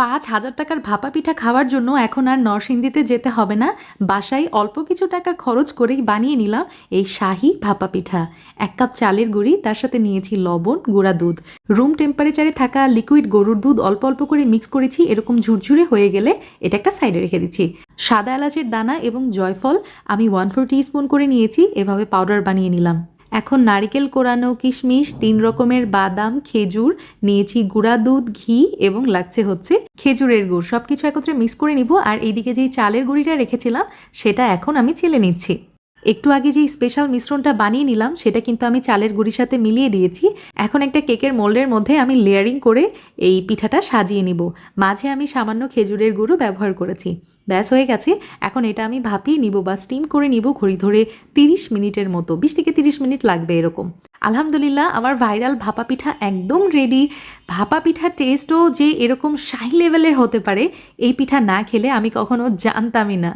পাঁচ হাজার টাকার ভাপা পিঠা খাওয়ার জন্য এখন আর নরসিংদীতে যেতে হবে না। বাসায় অল্প কিছু টাকা খরচ করেই বানিয়ে নিলাম এই শাহি ভাপা পিঠা। এক কাপ চালের গুঁড়ি, তার সাথে নিয়েছি লবণ, গুঁড়া দুধ। রুম টেম্পারেচারে থাকা লিকুইড গরুর দুধ অল্প অল্প করে মিক্স করেছি, এরকম ঝুরঝুরে হয়ে গেলে এটা একটা সাইডে রেখে দিচ্ছি। সাদা এলাচের দানা এবং জয়ফল আমি ওয়ান ফোর স্পুন করে নিয়েছি, এভাবে পাউডার বানিয়ে নিলাম। এখন নারিকেল কোরানো কিশমিশ, তিন রকমের বাদাম, খেজুর, নিয়েছি গুঁড়া দুধ, ঘি এবং লাগছে হচ্ছে খেজুরের গুড়। সব কিছু একত্রে মিক্স করে নিব। আর এইদিকে যেই চালের গুঁড়িটা রেখেছিলাম, সেটা এখন আমি চেলে নিচ্ছি। একটু আগে যে স্পেশাল মিশ্রণটা বানিয়ে নিলাম, সেটা কিন্তু আমি চালের গুঁড়ির সাথে মিলিয়ে দিয়েছি। এখন একটা কেকের মোল্ডের মধ্যে আমি লেয়ারিং করে এই পিঠাটা সাজিয়ে নিব। মাঝে আমি সামান্য খেজুরের গুঁড়ো ব্যবহার করেছি। ব্যাস, হয়ে গেছে। এখন এটা আমি ভাপিয়ে নিব বা স্টিম করে নিব ঘড়ি ধরে তিরিশ মিনিটের মতো। বিশ থেকে তিরিশ মিনিট লাগবে এরকম। আলহামদুলিল্লাহ, আমার ভাইরাল ভাপা পিঠা একদম রেডি ভাপা পিঠার টেস্টও যে এরকম শাহি লেভেলের হতে পারে, এই পিঠা না খেলে আমি কখনো জানতামই না।